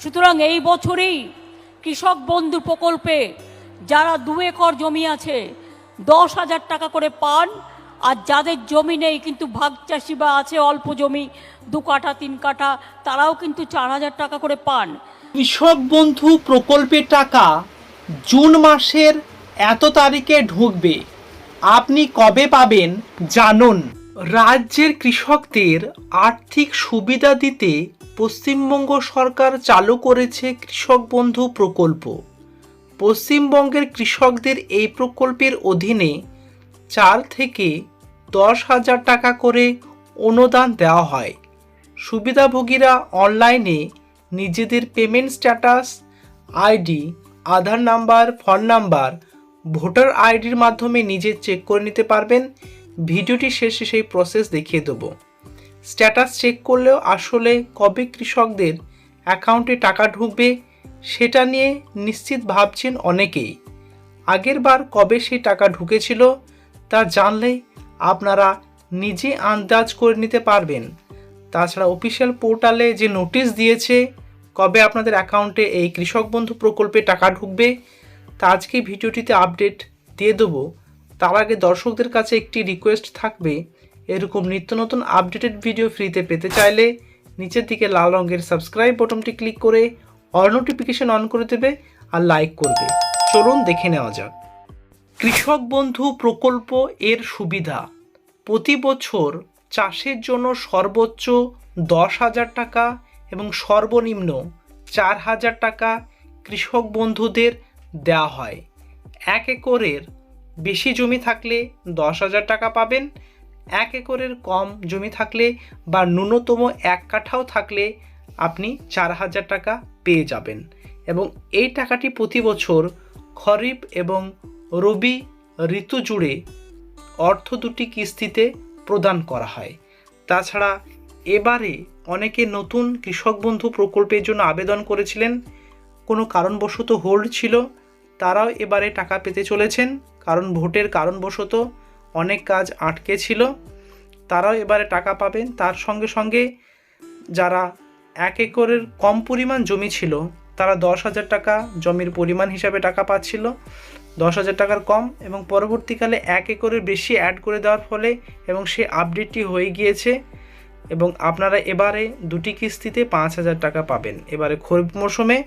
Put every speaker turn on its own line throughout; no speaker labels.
সুতরাং এই বছরেই কৃষক বন্ধু প্রকল্পে যারা দু একর জমি আছে, দশ হাজার টাকা করে পান, আর যাদের জমি নেই কিন্তু ভাগ চাষি বা আছে অল্প জমি, দু কাঠা, তিন কাঠা, তারাও কিন্তু চার হাজার টাকা করে পান।
কৃষক বন্ধু প্রকল্পের টাকা জুন মাসের এত তারিখে ঢুকবে। আপনি কবে পাবেন জানুন। রাজ্যের কৃষকদের আর্থিক সুবিধা দিতে পশ্চিমবঙ্গ সরকার চালু করেছে কৃষক বন্ধু প্রকল্প। পশ্চিমবঙ্গের কৃষকদের এই প্রকল্পের অধীনে চার থেকে দশ হাজার টাকা করে অনুদান দেওয়া হয়। সুবিধাভোগীরা অনলাইনে নিজেদের payment status, ID, Aadhaar number, phone number, voter আইডির মাধ্যমে নিজে চেক করে নিতে পারবেন ভিডিওটি শেষে সেই প্রসেস দেখিয়ে দেবো। স্ট্যাটাস চেক করলেও আসলে কবে কৃষকদের অ্যাকাউন্টে টাকা ঢুকবে, সেটা নিয়ে নিশ্চিত ভাবছেন অনেকেই। আগের বার কবে সেই টাকা ঢুকেছিল, তা জানলে আপনারা নিজে আন্দাজ করে নিতে পারবেন। তাছাড়া অফিসিয়াল পোর্টালে যে নোটিশ দিয়েছে, কবে আপনাদের অ্যাকাউন্টে এই কৃষক বন্ধু প্রকল্পে টাকা ঢুকবে, তা আজকে ভিডিওটিতে আপডেট দিয়ে দেবো। তার আগে দর্শকদের কাছে একটি রিকোয়েস্ট থাকবে, এরকম নিত্য নতুন আপডেটেড ভিডিও ফ্রিতে পেতে চাইলে নিচের দিকে লাল রঙের সাবস্ক্রাইব বটনটি ক্লিক করে অল নোটিফিকেশন অন করে দেবে আর লাইক করবে। চলুন দেখে নেওয়া যাক। কৃষক বন্ধু প্রকল্প এর সুবিধা। প্রতি বছর চাষের জন্য সর্বোচ্চ দশ হাজার টাকা এবং সর্বনিম্ন চার হাজার টাকা কৃষক বন্ধুদের দেওয়া হয়। এক একরের বেশি জমি থাকলে দশ হাজার টাকা পাবেন, এক একরের কম জমি থাকলে বা ন্যূনতম এক কাঠাও থাকলে আপনি চার হাজার টাকা পেয়ে যাবেন। এবং এই টাকাটি প্রতি বছর খরিফ এবং রবি ঋতু জুড়ে অর্থ দুটি কিস্তিতে প্রদান করা হয়। তাছাড়া এবারে অনেকে নতুন কৃষক বন্ধু প্রকল্পের জন্য আবেদন করেছিলেন, কোনো কারণবশত হোল্ড ছিল, তারাও এবারে টাকা পেতে চলেছেন। কারণ ভোটের কারণবশত অনেক কাজ আটকে ছিল। তারাও এবারে টাকা পাবেন। তার সঙ্গে সঙ্গে যারা এক একরের কম পরিমাণ জমি ছিল, তারা দশ হাজার টাকা জমির পরিমাণ হিসাবে টাকা পাচ্ছিল। দশ হাজার টাকার কম এবং পরবর্তীকালে এক একরের বেশি অ্যাড করে দেওয়ার ফলে এবং সে আপডেটটি হয়ে গিয়েছে এবং আপনারা এবারে দুটি কিস্তিতে পাঁচ হাজার টাকা পাবেন। এবারে খরিফ মৌসুমে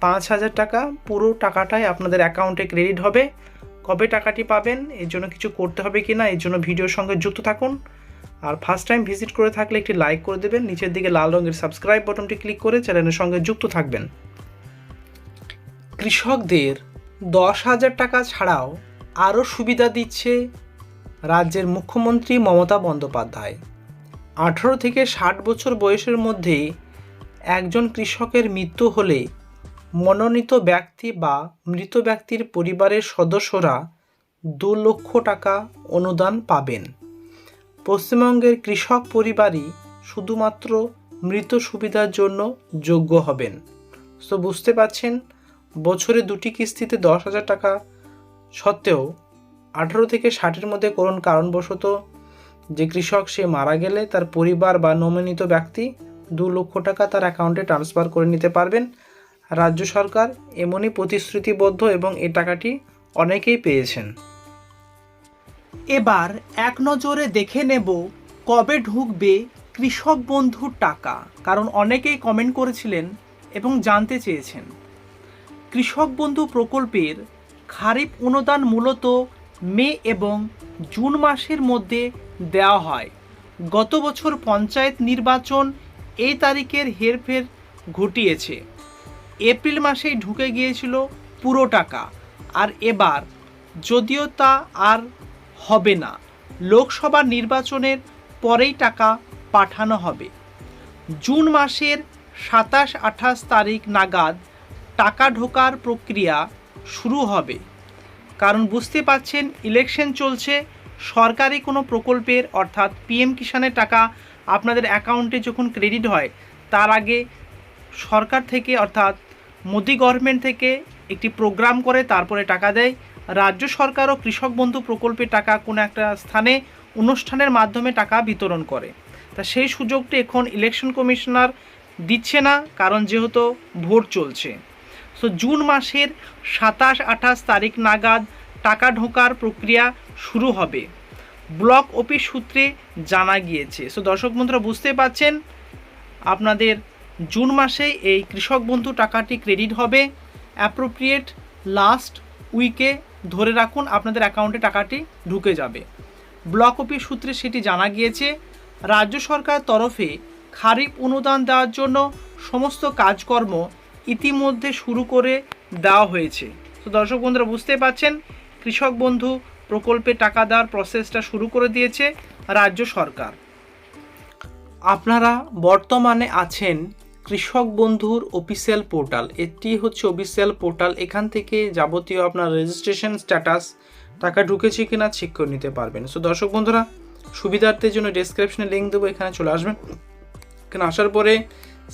পাঁচ হাজার টাকা পুরো টাকাটাই আপনাদের অ্যাকাউন্টে ক্রেডিট হবে। কবে টাকাটি পাবেন, এর জন্য কিছু করতে হবে কি না এর জন্য ভিডিওর সঙ্গে যুক্ত থাকুন। আর ফার্স্ট টাইম ভিজিট করে থাকলে একটি লাইক করে দেবেন, নিচের দিকে লাল রঙের সাবস্ক্রাইব বটনটি ক্লিক করে চ্যানেলের সঙ্গে যুক্ত থাকবেন। কৃষকদের দশ হাজার টাকা ছাড়াও আরও সুবিধা দিচ্ছে রাজ্যের মুখ্যমন্ত্রী মমতা বন্দ্যোপাধ্যায়। আঠেরো থেকে ষাট বছর বয়সের মধ্যে একজন কৃষকের মৃত্যু হলে মনোনীত ব্যক্তি বা মৃত ব্যক্তির পরিবারের সদস্যরা দু লক্ষ টাকা অনুদান পাবেন। পশ্চিমবঙ্গের কৃষক পরিবারই শুধুমাত্র মৃত সুবিধার জন্য যোগ্য হবেন। তো বুঝতে পারছেন, বছরে দুটি কিস্তিতে দশ হাজার টাকা সত্ত্বেও আঠারো থেকে ষাটের মধ্যে কোন কারণবশত যে কৃষক সে মারা গেলে তার পরিবার বা নমিনিত ব্যক্তি দু লক্ষ টাকা তার অ্যাকাউন্টে ট্রান্সফার করে নিতে পারবেন। রাজ্য সরকার এমনই প্রতিশ্রুতিবদ্ধ এবং এ টাকাটি অনেকেই পেয়েছেন। এবার এক নজরে দেখে নেব কবে ঢুকবে কৃষক বন্ধুর টাকা, কারণ অনেকেই কমেন্ট করেছিলেন এবং জানতে চেয়েছেন। কৃষক বন্ধু প্রকল্পের খারিফ অনুদান মূলত মে এবং জুন মাসের মধ্যে দেওয়া হয়। গত বছর পঞ্চায়েত নির্বাচন এই তারিখের হেরফের ঘটিয়েছে। এপ্রিল মাসেই ঢুকে গিয়েছিল পুরো টাকা। আর এবার যদিও তা আর হবে না, লোকসভা নির্বাচনের পরেই টাকা পাঠানো হবে। জুন মাসের সাতাশ আঠাশ তারিখ নাগাদ টাকা ঢোকার প্রক্রিয়া শুরু হবে। কারণ বুঝতে পাচ্ছেন ইলেকশন চলছে, সরকারি কোনো প্রকল্পের, অর্থাৎ পিএম কিষানের টাকা আপনাদের অ্যাকাউন্টে যখন ক্রেডিট হয়, তার আগে সরকার থেকে, অর্থাৎ মোদি গভর্নমেন্ট থেকে একটি প্রোগ্রাম করে, তারপরে টাকা দেয়। রাজ্য সরকারও কৃষক বন্ধু প্রকল্পে টাকা কোনো একটা স্থানে অনুষ্ঠানের মাধ্যমে টাকা বিতরণ করে। তা সেই সুযোগটি এখন ইলেকশন কমিশনার দিচ্ছে না, কারণ যেহেতু ভোট চলছে। সো জুন মাসের সাতাশ, আঠাশ তারিখ নাগাদ টাকা ঢোকার প্রক্রিয়া শুরু হবে। ব্লক অফিস সূত্রে জানা গিয়েছে। সো দর্শক বন্ধুরা বুঝতে পাচ্ছেন আপনাদের জুন মাসে এই কৃষক বন্ধু টাকাটি ক্রেডিট হবে। অ্যাপ্রোপ্রিয়েট লাস্ট উইকে ধরে রাখুন আপনাদের অ্যাকাউন্টে টাকাটি ঢুকে যাবে। ব্লক অফিস সূত্রে সেটি জানা গিয়েছে, রাজ্য সরকার তরফে খারিফ অনুদান দেওয়ার জন্য সমস্ত কাজকর্ম ইতিমধ্যে শুরু করে দেওয়া হয়েছে। তো দর্শক বন্ধুরা বুঝতে পাচ্ছেন, কৃষক বন্ধু প্রকল্পে টাকা দেওয়ার প্রসেসটা শুরু করে দিয়েছে রাজ্য সরকার। আপনারা বর্তমানে আছেন কৃষক বন্ধুর অফিসিয়াল পোর্টাল এটি হচ্ছে অফিসিয়াল পোর্টাল এখান থেকে যাবতীয় আপনার রেজিস্ট্রেশন স্ট্যাটাস টাকা ঢুকেছে কিনা চেক করে নিতে পারবেন। সো দর্শক বন্ধুরা, সুবিধার্থের জন্য ডেসক্রিপশনে লিঙ্ক দেবো, এখানে চলে আসবেন। এখানে আসার পরে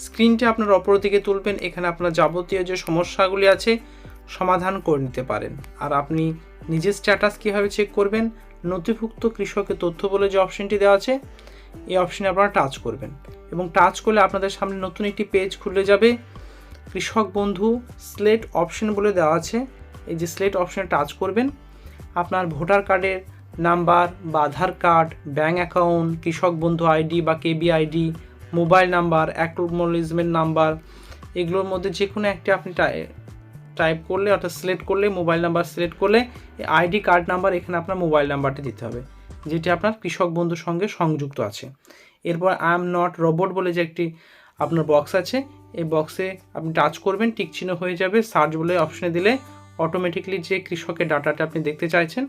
স্ক্রিনটা আপনার অপর দিকে তুলবেন। এখানে আপনার যাবতীয় যে সমস্যাগুলি আছে, সমাধান করে নিতে পারেন। আর আপনি নিজের স্ট্যাটাস কীভাবে চেক করবেন, নথিভুক্ত কৃষকের তথ্য বলে যে অপশনটি দেওয়া আছে এই অপশানে আপনারা টাচ করবেন। এবং টাচ করলে আপনাদের সামনে নতুন একটি পেজ খুলে যাবে। কৃষক বন্ধু স্লেট অপশন বলে দেওয়া আছে। এই যে স্লেট অপশনে টাচ করবেন। আপনার ভোটার কার্ডের নাম্বার বা আধার কার্ড ব্যাঙ্ক অ্যাকাউন্ট কৃষক বন্ধু আইডি বা KB ID mobile number acknowledgement number এগুলোর মধ্যে যে কোনো একটি আপনি টাইপ করলে অর্থাৎ সিলেক্ট করলে মোবাইল নাম্বার সিলেক্ট করলে আইডি কার্ড নাম্বার এখানে আপনার মোবাইল নাম্বারটি দিতে হবে। যেটি আপনার কৃষক বন্ধুর সঙ্গে সংযুক্ত আছে। এরপর আই এম নট রোবট বলে যে একটি আপনার বক্স আছে, এই বক্সে আপনি টাচ করবেন, টিক চিহ্ন হয়ে যাবে সার্চ বলে অপশনে দিলে অটোমেটিকলি যে কৃষকের ডাটাটা আপনি দেখতে চাইছেন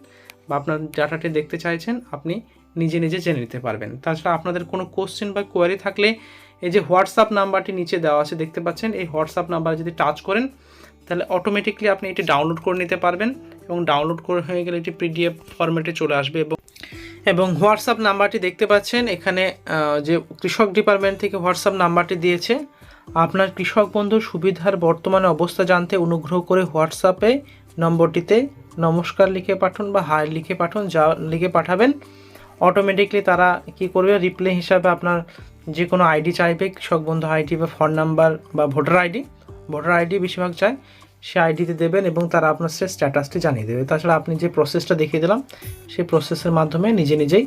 বা আপনার ডাটাটি দেখতে চাইছেন, আপনি নিজে নিজে জেনে নিতে পারবেন। তাছাড়া আপনাদের কোনো কোশ্চেন বা কোয়ারি থাকলে এই যে হোয়াটসঅ্যাপ নাম্বারটি নিচে দেওয়া আছে দেখতে পাচ্ছেন, এই হোয়াটসঅ্যাপ নাম্বার যদি টাচ করেন, তাহলে অটোমেটিকলি আপনি এটি ডাউনলোড করে নিতে পারবেন এবং ডাউনলোড করে হয়ে গেলে এটি পিডিএফ ফরম্যাটে চলে আসবে এবং এবং হোয়াটসঅ্যাপ নাম্বারটি দেখতে পাচ্ছেন। এখানে যে কৃষক ডিপার্টমেন্ট থেকে হোয়াটসঅ্যাপ নাম্বারটি দিয়েছে, আপনার কৃষক বন্ধুর সুবিধার বর্তমানে অবস্থা জানতে অনুগ্রহ করে হোয়াটসঅ্যাপে নম্বরটিতে নমস্কার লিখে পাঠান বা হাই লিখে পাঠান, যা লিখে পাঠাবেন। অটোমেটিকলি তারা কি করবে রিপ্লাই হিসাবে আপনার যে কোনো আইডি চাইবে, কৃষক বন্ধু আইডি বা ফোন নাম্বার বা ভোটার আইডি। ভোটার আইডি বেশিরভাগ চায়। সে আইডিতে দেবেন এবং তারা আপনার সে স্ট্যাটাসটি জানিয়ে দেবে। তাছাড়া আপনি যে প্রসেসটা দেখিয়ে দিলাম, সেই প্রসেসের মাধ্যমে নিজে নিজেই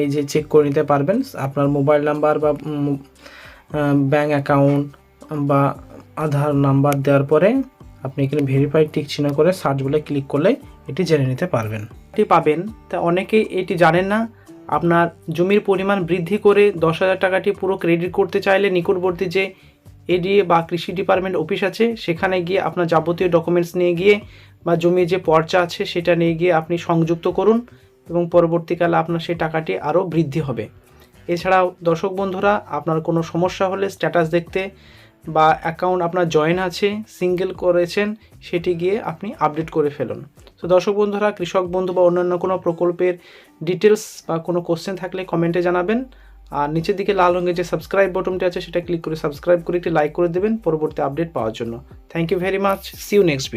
এই যে চেক করে নিতে পারবেন। আপনার মোবাইল নাম্বার বা ব্যাঙ্ক অ্যাকাউন্ট বা আধার নাম্বার দেওয়ার পরে আপনি এখানে ভেরিফাই টিক চিহ্ন করে সার্চ বলে ক্লিক করলে এটি জেনে নিতে পারবেন। এটি পাবেন। তা অনেকেই এটি জানেন না। আপনার জমির পরিমাণ বৃদ্ধি করে দশ হাজার টাকাটি পুরো ক্রেডিট করতে চাইলে নিকটবর্তী যে এডিএ বা কৃষি ডিপার্টমেন্ট অফিস আছে, সেখানে গিয়ে আপনার যাবতীয় ডকুমেন্টস নিয়ে গিয়ে বা জমির যে পর্চা আছে সেটা নিয়ে গিয়ে আপনি সংযুক্ত করুন এবং পরবর্তীকালে আপনার সেই টাকাটি আরও বৃদ্ধি হবে। এছাড়াও দর্শক বন্ধুরা, আপনার কোনো সমস্যা হলে স্ট্যাটাস দেখতে বা অ্যাকাউন্ট আপনার জয়েন আছে সিঙ্গেল করেছেন, সেটি গিয়ে আপনি আপডেট করে ফেলুন। তো দর্শক বন্ধুরা, কৃষক বন্ধু বা অন্যান্য কোনো প্রকল্পের ডিটেলস বা কোনো কোশ্চেন থাকলে কমেন্টে জানাবেন। আর নিচের দিকে লাল রঙের যে সাবস্ক্রাইব বটনটি আছে সেটা ক্লিক করে সাবস্ক্রাইব করে একটি লাইক করে দেবেন, পরবর্তী আপডেট পাওয়ার জন্য। Thank you very much see you next video